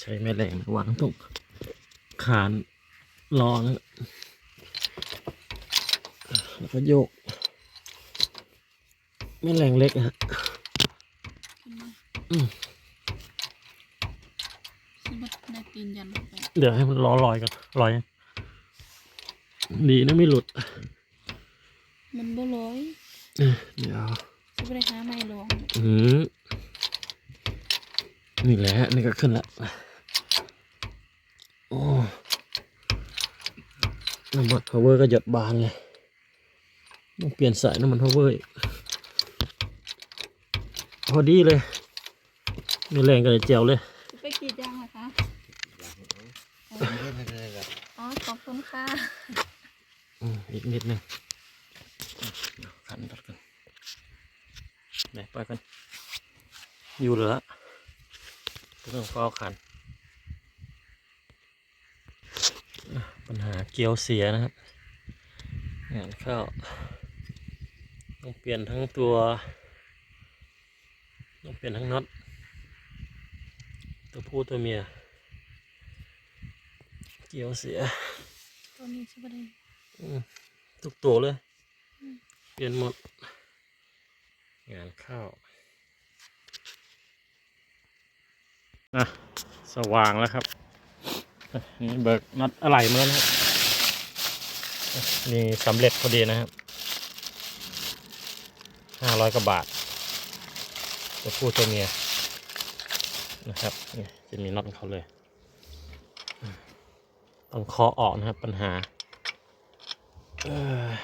ใช้แม่แรงวางตรงคานรอนะแล้วก็โยก แม่แรงเล็กอะฮะขึ้นมาอืมสิบัดได้ตีนยันลงไปเดี๋ยวให้มันรอลอยก่อนลอยยังดีนะไม่หลุด มันบ่ร้อยเอ้ยเดี๋ยวสิบ่ได้หาไม้รองอืมนี่แหละนี่ก็ขึ้นละ โอ้น้ำมันพาวเวอร์ก็หยดบานเลยต้องเปลี่ยนสายน้ำมันพาวเวอร์อีกพอดีเลยมีแรงกันเลยเจียวเลยสิไปกรีดยางเหรอคะอ๋อขอบคุณค่ะอืมอีกนิดนึงขันตัดกันไหนไปกันอยู่เหรอเรื่องฟ้าขันอะปัญหาเกียวเสียนะครับงานเข้าต้องเปลี่ยนทั้งตัว ต้องเปลี่ยนทั้งน็อตตัวผู้ตัวเมีย เกียวเสีย ตัวนี้สิบ่ได้อืมทุกตัวเลย เปลี่ยนหมด งานเข้าอะ สว่างแล้วครับอะนี่เบิกน็อตอะไรมาแล้วนะครับ อะนี่สำเร็จพอดีนะครับห้าร้อยกว่าบาทตัวผู้ตัวเมียนะครับนี่จะมีน็อตของเขาเลยอืมต้องเคาะออกนะครับปัญหาเอ้ย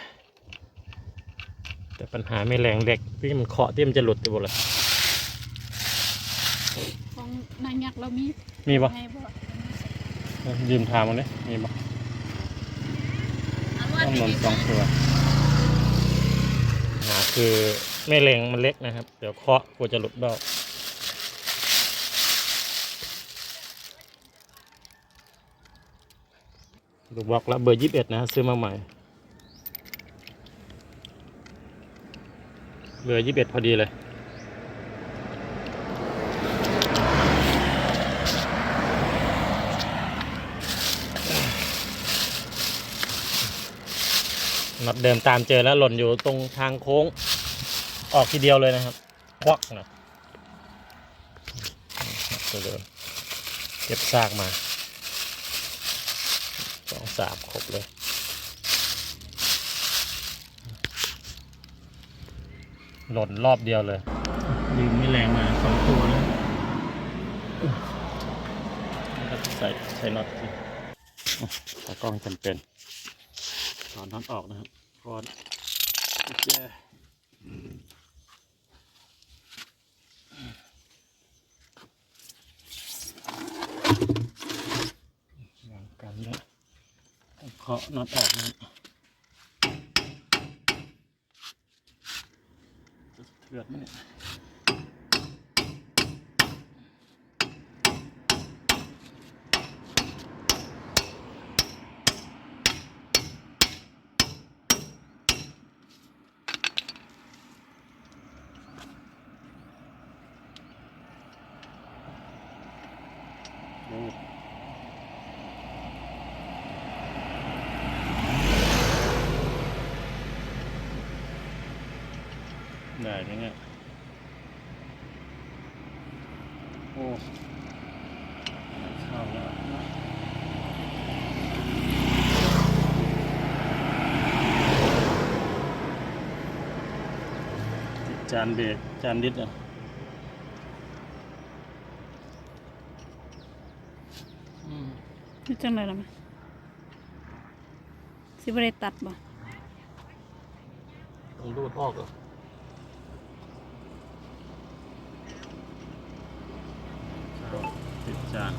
แต่ปัญหาไม่แรงเด็กที่มันเคาะที่มันจะหลุดไปหมดเลยของนายยักษ์เรามีมีปะให้บ่ยืมทางมันเลยมีปะอั ต้องหล่นที่สองตัวหาคือไม่แรงมันเล็กนะครับ เดี๋ยวเคาะกลัวจะหลุดเบ้าดูบล็อกแล้วเบอร์ยี่สิบเอ็ดนะฮะซื้อมาใหม่ เบอร์ยี่สิบเอ็ดพอดีเลย น็อตเดิมตามเจอแล้วหล่นอยู่ตรงทางโค้ง ออกทีเดียวเลยนะครับ ควักนะตัวเดิมเก็บซากมาสองสามครบเลยหล่นรอบเดียวเลยยืมไม่แรงมาสองตัวนะแล้วก็ใส่ใส่น็อตสิอะตากล้องจำเป็นถอนน็อตออกนะครับ เพราะกุญแจวางกันแล้วเคาะน็อตออกนะครับจะเถือนไหมเนี่ยโอ้ ได้ไหมเนี่ย โอ้เข้าแล้วติดจานเบรกจานดิสอะอืมนี่จังไดล่ะแม่สิบ่ได้ตัดบ่ต้องรูดออกเหรอติด จาน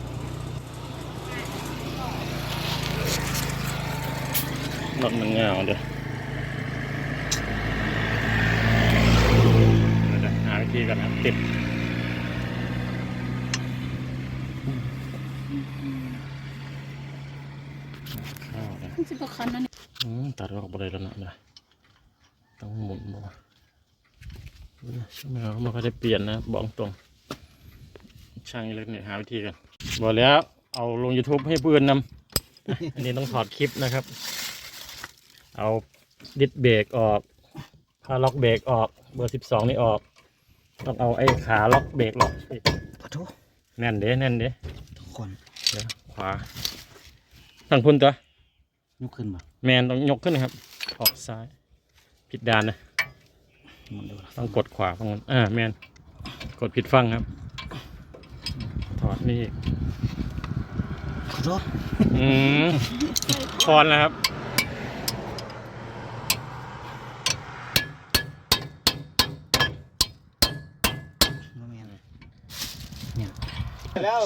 รถมันเงาเดี๋ยวเดี๋ยวหาวิธีกันนะติดเข้าเลยมันสิบ่คันอันนี้อืมตัดออกไปเลยแล้วนะนะต้องหมุนบ่ดูนะช่วงนี้เราไม่ค่อยได้เปลี่ยนนะบอกตรง ช่างอิเล็กเนี่ยหาวิธีกันบอกแล้ว เอาลง YouTube ให้เพื่อนนำอันนี้ต้องถอดคลิปนะครับ เอาดิสเบรกออกพาล็อกเบรกออก เบอร์สิบสองนี่ออก ต้องเอาไอ้ขาล็อกเบรกออกอีกขอโทษแน่นเด้แน่นเด้ทุกคนเดี๋ยวขวาตั้งพุ่นตัวยกขึ้นมาแมนต้องยกขึ้นนะครับ ออกซ้าย ผิดด้านนะมันดูต้องกดขวาฝั่งนั้นอ่าแมนกดผิดฝั่งครับถ อดนี่อีกขอโทษอืมคอนแล้วครับน้องแมนเนี่ยแล้ว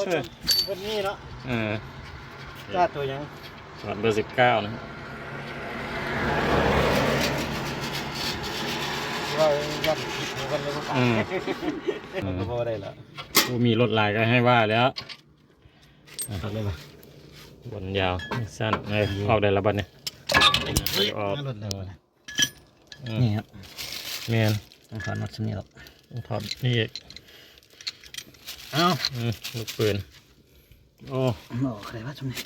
วันนี้เนาะเออจ้าตัวยังถอดเบอร์สิบเก้านะว่ายัดผิดหัวกันแล้วก็อืมมันก็พอได้ละ ผู้มีรถลายก็ให้ว่าแล้วตัดเลยป่ะบนยาวสั้นเลยออกได้แล้วบัดเนี่ยออกรถเลยนะอืมนี่ครับแมนต้องถอดน็อตชิ้นนี้หรอกต้องถอดนี่อีกเอ้าอืมลูกปืนโอ้หมอใครว่าชมนี่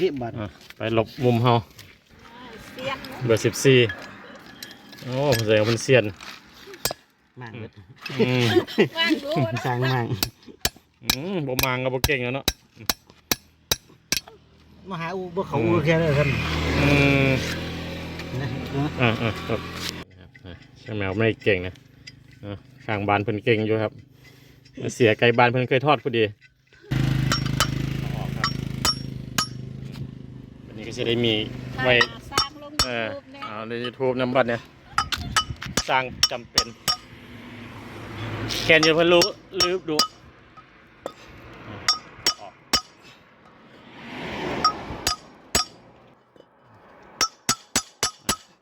รีบบัตรอะไปหลบมุมเฮาเสียนเบอร์สิบสี่โอ้เสียงเป็นเซียน มากเลยอืมว่างดูนะสร้างมากอืมบ่มางก็บ่เก่งแล้วเนาะมาหาอูบ่เขาอูแค่เลยท่านอืมนะอ่าอ่าครับนะครับอะช่างแมวไม่เก่งนะอะข้างบ้านเพิ่นเก่งอยู่ครับ เสียไก่บ้านเพิ่นเคยทอดพอดีเอาออกครับวันนี้ก็จะได้มีไว้ สร้างลงเออรูปเนี่ย เอาในยูทูบน้ำบัตรเนี่ย สร้างจำเป็น แคนจะเพิ่นรู้ลืบดู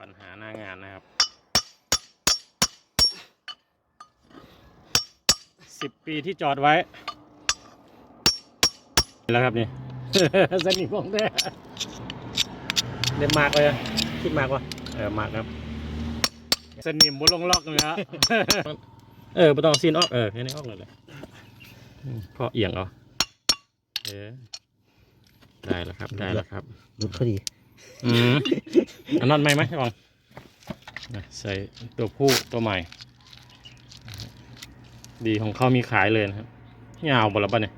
ปัญหาหน้างานนะครับสิบปีที่จอดไว้แล้วครับนี่สนิทของแท้เล่นมากเลยคิดมากวะเออมากครับสนิมบนลงล็อกเลยฮะ เออไม่ต้องซีนออกเออแค่นี้ออกเลยเลยอืมพอเอียงเอาเออได้แล้วครับได้แล้วครับดูพอดีอืมอันนั้นไหมไหมลองนะใส่ตัวผู้ตัวใหม่ ดีของเขามีขายเลยนะครับยาวหมดแล้วป่ะเนี่ย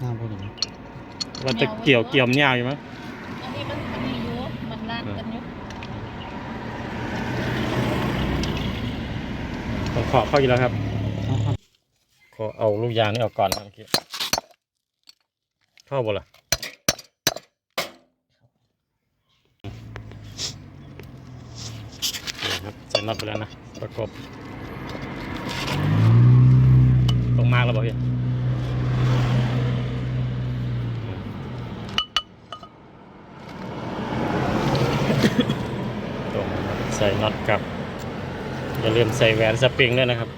น้ำพอดีว่าจะเกี่ยวเกี่ยวมันยาวอยู่มั้งอันนี้มันอันนี้อยู่มันลานกันอยู่ ต้อเข้าอยู่แล้วครับ ขอเอาลูกยางนี่ออกก่อนนะเมื่อกี้เข้าบ่ล่ะโอเคครับใส่น็อตไปแล้วนะ ประกบตรงมากแล้วบอกพี่ตรงใส่น็อตกลับ อย่าลืมใส่แหวนสปริงด้วยนะครับ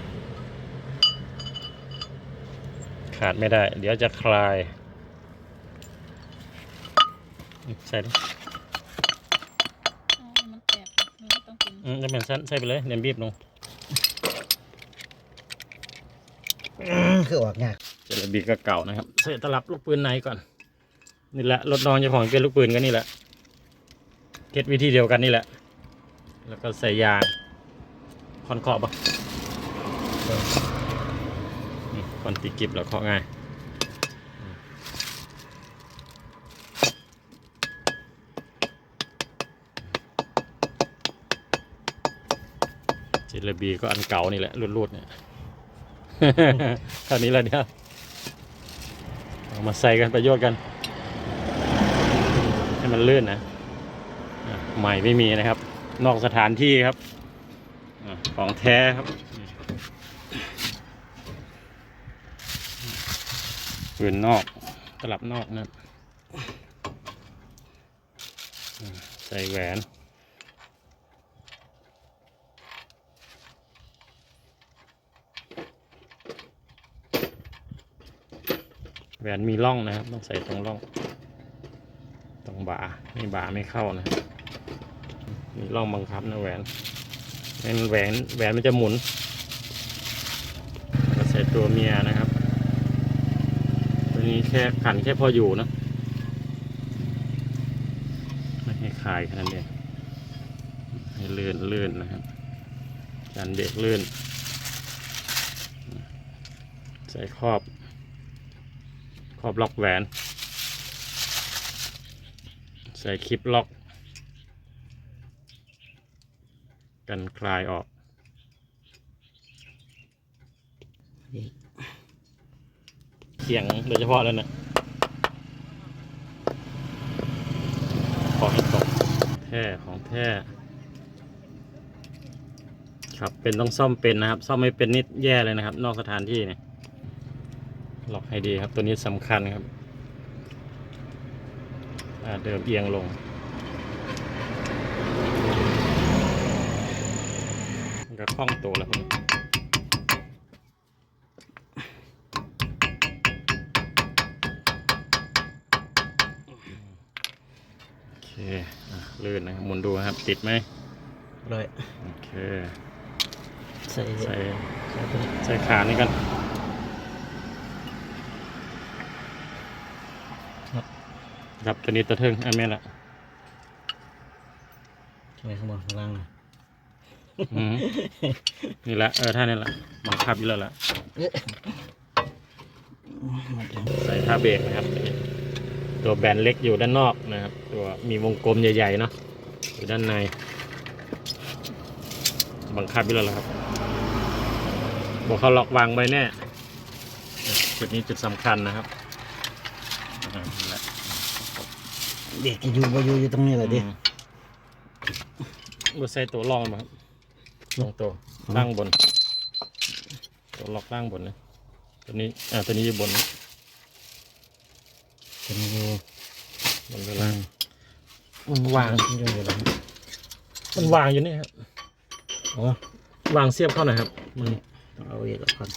ขาดไม่ได้ เดี๋ยวจะคลาย ใส่ดิเอามันแตกมันก็ต้องกินอืมจะเป็นสั้นใส่ไปเลยเดี๋ยวบีบลงคือออกยากเจลบีก็เก่านะครับใส่ตลับลูกปืนในก่อน นี่แหละรถน้องเจ้าของเป็นลูกปืนก็นี่แหละเก็ตวิธีเดียวกันนี่แหละ แล้วก็ใส่ยาง คอนเคาะปะอืมคอนตีกิบแล้วเคาะง่ายเจลบีก็อันเก่านี่แหละรูดๆเนี่ยเท่านี้แหละเนี่ยเอามาใส่กันประโยชน์กัน ให้มันลื่นนะอะใหม่ไม่มีนะครับ นอกสถานที่ครับอะ ของแท้ครับปืนนอกตลับนอกนะใส่แหวนแหวนมีร่องนะครับ ต้องใส่ตรงร่อง ตรงบ่านี่บ่าไม่เข้านะมีร่องบังคับนะแหวน เป็นแหวนแหวนมันจะหมุนใส่ตัวเมียนะครับ ตัวนี้แค่ขันแค่พออยู่เนอะไม่ให้คลายแค่นั้นเองให้เลื่อนเลื่อนนะครับจานเบรกเลื่อนใส่ครอบครอบล็อกแหวน ใส่คลิปล็อก กันคลายออกเขียงโดยเฉพาะแล้วนะขอให้ตกแท้ของแท้ครับเป็นต้องซ่อมเป็นนะครับ ซ่อมไม่เป็นนิดแย่เลยนะครับ นอกสถานที่เนี่ยล็อกให้ดีครับตัวนี้สำคัญครับเดิมเอียงลง มัน ก็คล่องตัวแล้วครับโอเคอะลื่นนะครับหมุนดูนะครับ ติดไหมเลยโอเคใส่ใส่ใส่ตัวนี้ใส่ขานี่กันครับตัวนี้ตัวเทิงอันแม่นละใส่ข้างบนข้างล่างนะ อืมนี่ละเออท่านี่ละบังคับอยู่แล้วล่ะหมดแล้วใส่ท่าเบรกนะครับ ตัวแบนเล็กอยู่ด้านนอกนะครับ ตัวมีวงกลมใหญ่ๆเนาะอยู่ด้านใน บังคับอยู่แล้วล่ะครับบอกเขาล็อกวางไว้แน่จุดนี้จุดสำคัญนะครับอ่านั่นแหละเด็กอยู่บ่อยู่อยู่ตรงนี้แหละดิอืมบใส่ตัวรองมาครับ ลงตัวล่างบน ตัวล็อกล่างบนนะตัวนี้อ่าตัวนี้อยู่บนนะจะมีอยู่บนเวลางมันวางอยู่อยู่หลังมันวางอยู่นี่ครับอ๋อวางเสียบเข้าหน่อยครับมันต้องเอาอีกแล้วก่อน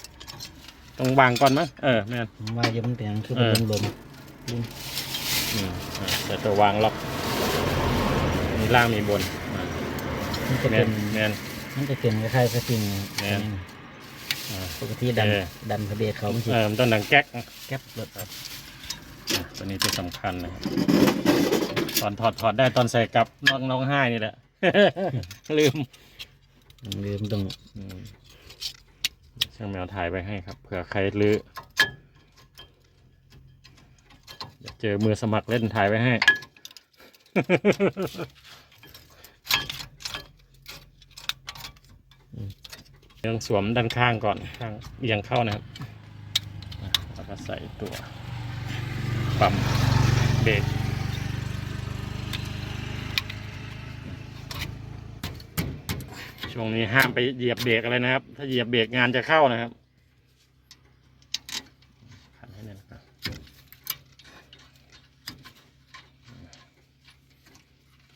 ต้องวางก่อนมั้งเออแม่นผมว่าอยู่มันเป็นหยังคือเอมันอลมอืมอ่าแต่ตัววางล็อกมีล่างมีบนอ่าๆมันจะแมเป็นนแมน มันจะเป็นคล้ายๆสปริงแม่น อ่า ปกติดันเออ ดันกระเบียดเขามันสิเออมันต้องดังแก๊กนะแก๊บรถอะตัวนี้เป็นสำคัญนะครับตอนถอดถอดได้ตอนใส่กลับน้องน้องไห้นี่แหละ ลืมลืมตรงอืมช่างแมวถ่ายไปให้ครับเผื่อใครลืออยากเจอมือสมัครเล่นถ่ายไว้ให้ ยังสวมด้านข้างก่อนข้างเอียงเข้านะครับแล้วก็ใส่ตัวปั๊มเบรกช่วงนี้ห้ามไปเหยียบเบรกอะไรนะครับ ถ้าเหยียบเบรกงานจะเข้านะครับขันให้แน่นครับ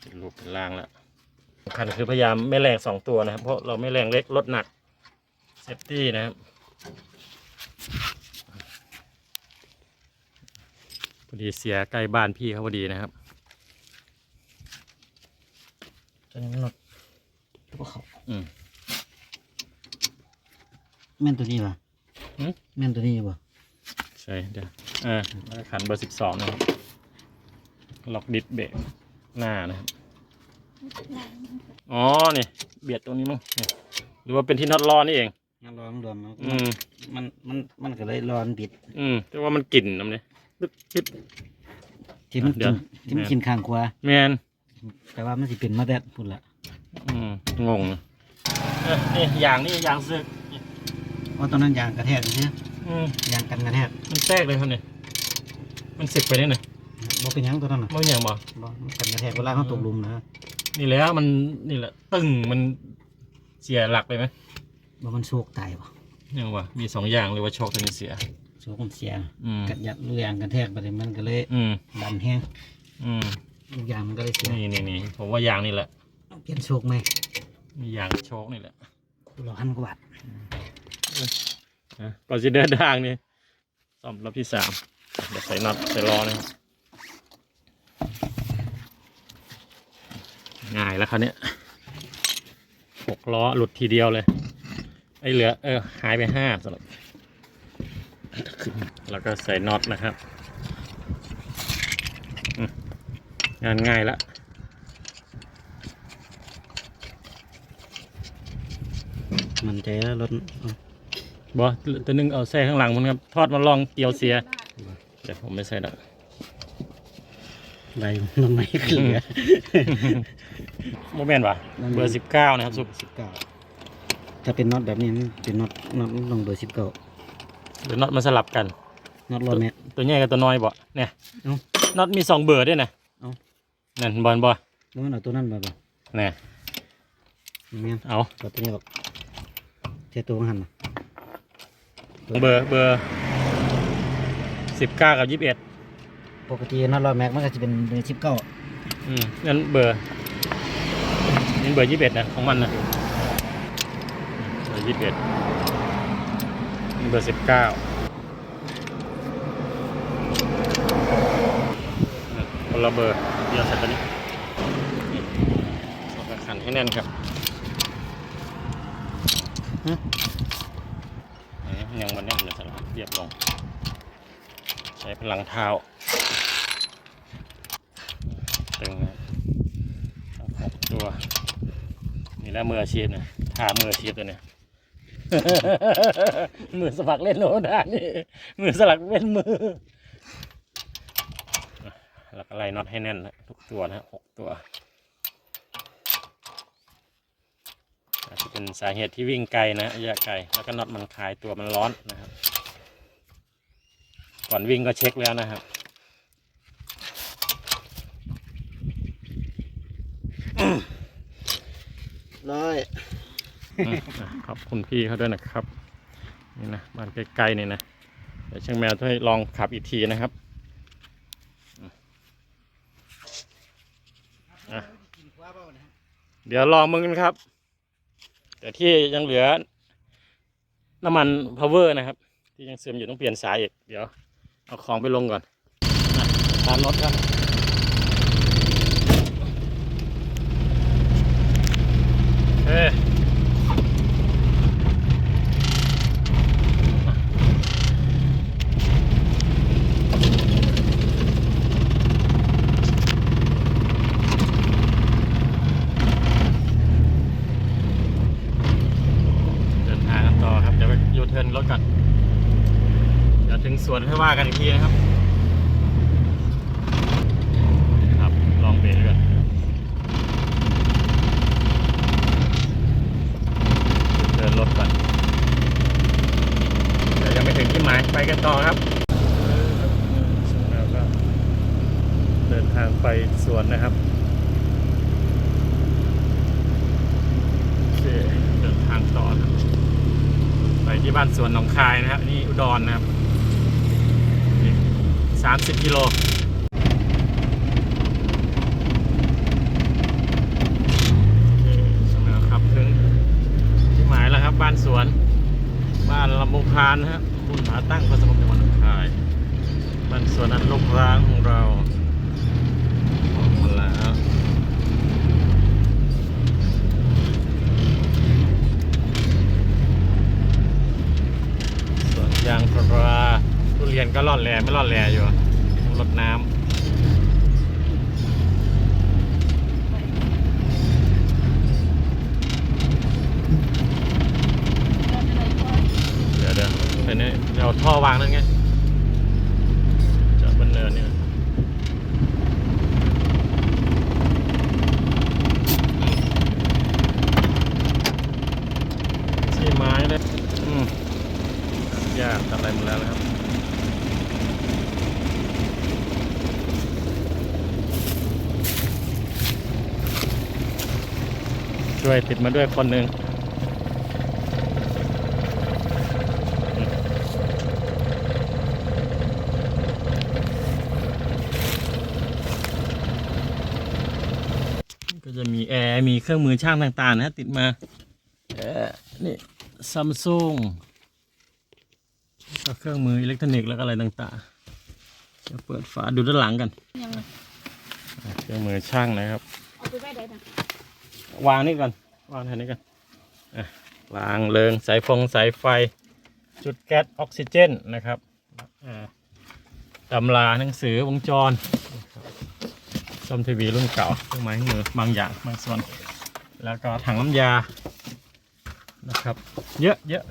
เป็นรูปเป็นล่างแล้วสำคัญคือพยายามไม่แรงสองตัวนะครับ เพราะเราไม่แรงเล็กลดหนัก เซฟตี้นะครับพอดีเสียใกล้บ้านพี่เขาพอดีนะครับตัวนี้มันรถตัวเขาอืมแม่นตัวนี้ป่ะหืมแม่นตัวนี้ป่ะใช่เดี๋ยวเออแล้วก็ขันเบอร์สิบสองนะครับล็อกดิสเบรกหน้านะครับอ๋อเนี่ยเบียดตรงนี้มั้งเนี่ยหรือว่าเป็นที่น็อตล้อนี่เอง งั้นร้อนโดนอืม มันมันมันก็เลยร้อนบิดอืมแต่ว่ามันกลิ่นน้ำเนี่ยปึ๊บปึ๊บที่มันเดี๋กิยนวที่มันกินข้างขวาแมนแต่ว่ามันสิเป็นมาแดดพุ่นละอืมงงนะเออนี่ยางนี่ยางซึกนี่เพราะตอนนั้นยางกระแทกใช่ไหมอืมยางกันกระแทกมันแทรกเลยครับเนี่ยมันสึกไปได้หน่อยบ่เป็นหยังตัวนั้นน่ะมันอย่างบ่บ่มันกันกระแทกเวลาเขาตกหลุมนะนี่แหล้วมันนี่แหละตึ้งมันเสียหลักไปไหม บ่มันโชคตายบ่ยังวะมีสองอย่างเลยว่าโชคตัวนี้เสียโชคมันเสียอืมกัดยัดลูกยางกระแทกไปเลยมันก็เลยอืมดันแห้งอืมลูกยางมันก็เลยเสียนี่นี่นี่ผมว่ายางนี่แหละเปลี่ยนโชคไหมมียางโชคนี่แหละรอหันกว่าบาทนะก่อนจะเดินทางนี่ซ่อมรอบที่สามเดี๋ยวใส่น็อตใส่ล้อนะครับง่ายแล้วคราวเนี้ยหกล้อหลุดทีเดียวเลย ไอ้เหลือเออหายไปห้าสำหรับแล้วก็ใส่น็อตนะครับอืมงานง่ายละมันใจแล้วรถบอตัวนึงเอาใส่ข้างหลังมันครับ ทอดมาลองเตียวเสียเดี๋ยวผมไม่ใส่ละใบมันไม่เหลือโมเมนต์ว่ะเบอร์สิบเก้านะครับสุดสิบเก้า ถ้าเป็นน็อตแบบนี้มันเป็นน็อตน็อตลงเบอร์สิบเก้าหรือน็อตมันสลับกัน น็อตร้อยเมตรตัวใหญ่กับตัวน้อยบ่เนี่ยเอ้าน็อตมีสองเบอร์ด้วยนะเอ้า นั่นบอลบอแล้วมันเอาตัวนั้นมาบ่เนี่ยแม่นเอาก็ตัวนี้บอกเทียบตัวมันหันมาเบอร์เบอร์สิบเก้ากับยี่สิบเอ็ดปกติน็อตร้อยแม็กมันก็จะเป็นเบอร์สิบเก้าอืมงั้นเบอร์นี่เบอร์ยี่สิบเอ็ดนะของมันนะเบอร์ ยี่สิบเอ็ดเบอร์สิบเก้าคนละเบอร์เดียวใส่ตัวนี้นี่เอขันให้แน่นครับหึเอ๊ะยังมันแน่นเลยสลับเรียบลง ใช้พลังเท้าตึงนะครับเอาหกตัว นี่แหละมืออาชีพนะทามืออาชีพตัวเนี้ย มือสมัครเล่นโนดานี่ มือสลักเล่นมืออะแล้วก็ไล่น็อตให้แน่นนะทุกตัวนะหกตัวอาจจะเป็นสาเหตุที่วิ่งไกลนะระยะไกลแล้วก็น็อตมันคลายตัวมันร้อนนะครับ ก่อนวิ่งก็เช็คแล้วนะครับร้อย ขอบคุณพี่เขาด้วยนะครับ นี่นะบ้านใกล้ๆนี่นะเดี๋ยวช่างแมวจะให้ลองขับอีกทีนะครับเดี๋ยวลองมึงกันครับ แต่ที่ยังเหลือน้ำมัน power นะครับ ที่ยังเสื่อมอยู่ต้องเปลี่ยนสายอีก เดี๋ยวเอาของไปลงก่อนตามรถครับ เอ้ย เดินทางกันต่อครับ เดี๋ยวไปยูเทิร์นรถก่อน เดี๋ยวถึงสวนให้ว่ากันอีกทีนะครับ ครับ ลองเบรกก่อนยูเทิร์นรถก่อน เดี๋ยวยังไม่ถึงที่ หมายไปกันต่อครับแล้วก็เดินทางไปสวนนะครับโอเคเดินทางต่อนะไปที่บ้านสวนหนองคายนะครับนี่อุดรนะครับสามสิบกิโลโอเคสำหรับครับถึงที่หมายแล้วครับบ้านสวน บ้านลำบุพานนะครับ บุณหาตั้งพระสมุทรจังหวันองคายมันส่วนอันลกร้างของเราออกมาแล้วสวนยางพาราทุเรียนก็ร่อนแร่ไม่ร่อนแร่อยู่รดน้ำเดี๋ยวเดี๋ยวไปนี่ เดี๋ยวเอาท่อวางนั่นไงจอดบนเนินเนี่ยชี้ไม้เลยอืมยากตัดอะไรหมดแล้วนะครับช่วยติดมาด้วยคนหนึ่งก็จะ มีแอร์มีเครื่องมือช่างต่างๆนะติดมาแอร์นี่ซัมซุงก็เครื่องมืออิเล็กทรอนิกส์แล้วก็อะไรต่างๆ จะเปิดฝาดูด้านหลังกันยังไงอะเครื่องมือช่างนะครับ เอาไปไว้ได้นะวางนี่ก่อนวางแทนนี้กันอะวางเริงสายฟงสายไฟ จุดแก๊สออกซิเจนนะครับอ่าตำราหนังสือวงจร ซ่อมทีวีรุ่นเก่าเครื่องไม้เครื่องมือบางอย่างบางส่วน แล้วก็ถังน้ำยานะครับ เยอะเยอะ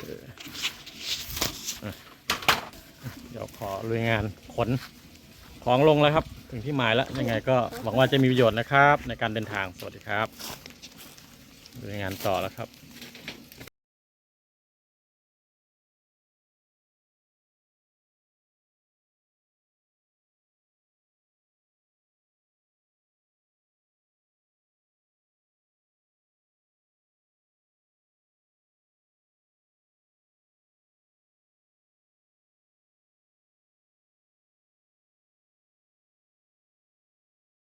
เอออะเดี๋ยวขอลุยงานขนของลงแล้วครับ ถึงที่หมายแล้ว ยังไงก็หวังว่าจะมีประโยชน์นะครับ ในการเดินทางสวัสดีครับลุยงานต่อแล้วครับ